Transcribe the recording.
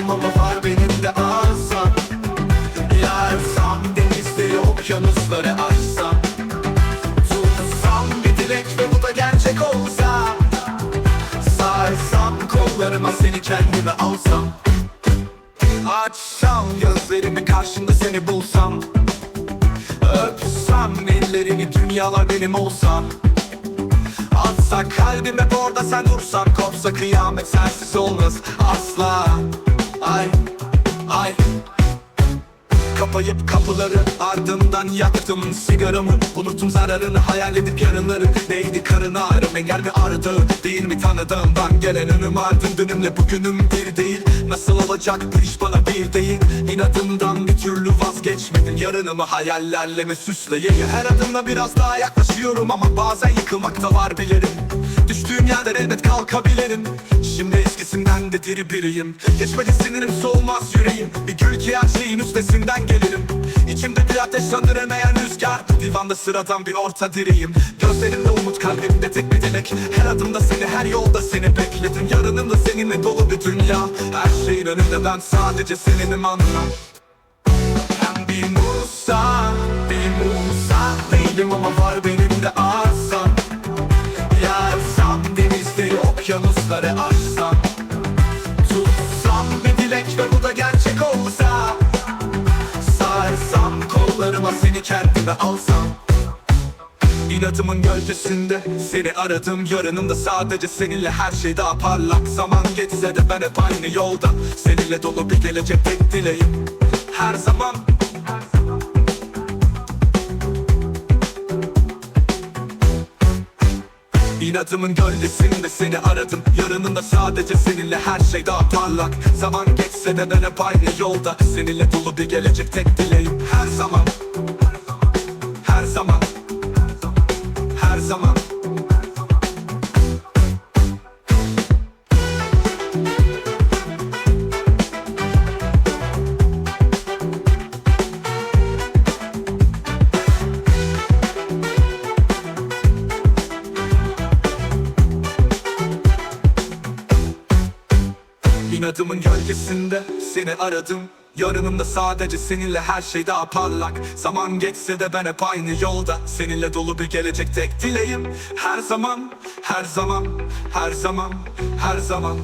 Dedim ama var benim de arsam. Yarsam denizleri okyanusları açsam. Tutsam bir dilek ve bu da gerçek olsa. Sarsam kollarıma seni kendime alsam. Açsam gözlerimi karşında seni bulsam. Öpsem ellerini dünyalar benim olsa. Atsak kalbime orada sen dursan. Kopsa kıyamet sensiz olmaz. Asla. Ay ay Kapayıp kapıları ardından yaktım sigaramı. Unuttum zararını hayal edip yarınları. Neydi karın ağrım engel mi aradı Değil mi tanıdığımdan gelen önüm ardın Dünümle bugünüm bir değil. Nasıl olacak bu iş bana bir değil. İnadından bir türlü vazgeçmedin Yarınımı hayallerle mi süsleyeyim? Her adımla biraz daha yaklaşıyorum Ama bazen yıkılmak da var bilirim yerden elbet kalkabilirim. Şimdi eskisinden de diri biriyim. Geçmedi sinirim soğumaz yüreğim. Bir gül ki her şeyin üstesinden gelirim. İçimde bir ateş söndüremeyen rüzgar. Divanda sıradan bir orta diriyim. Gözlerimde umut kalbimde tek bir dilek. Her adımda seni her yolda seni bekledim. Yarınımda seninle dolu bir dünya. Her şeyin önünde ben sadece seninim anla ben bir Musa, okyanusları aşsam Tutsam bir dilek ve bu da gerçek olsa Sarsam kollarıma seni kendime alsam. İnatımın gölgesinde seni aradım Yarınımda sadece seninle her şey daha parlak. Zaman geçse de ben hep aynı yolda Seninle dolu bir gelecek tek dileğim. Her zaman İnadımın gölgesinde seni aradım. Yarınında sadece seninle her şey daha parlak. Zaman geçse de ben hep aynı yolda. Seninle dolu bir gelecek tek dileğim. Her zaman. Her zaman. Her zaman İnadımın gölgesinde seni aradım. Yarınımda sadece seninle her şey daha parlak. Zaman geçse de ben hep aynı yolda. Seninle dolu bir gelecek tek dileğim. Her zaman, her zaman, her zaman, her zaman,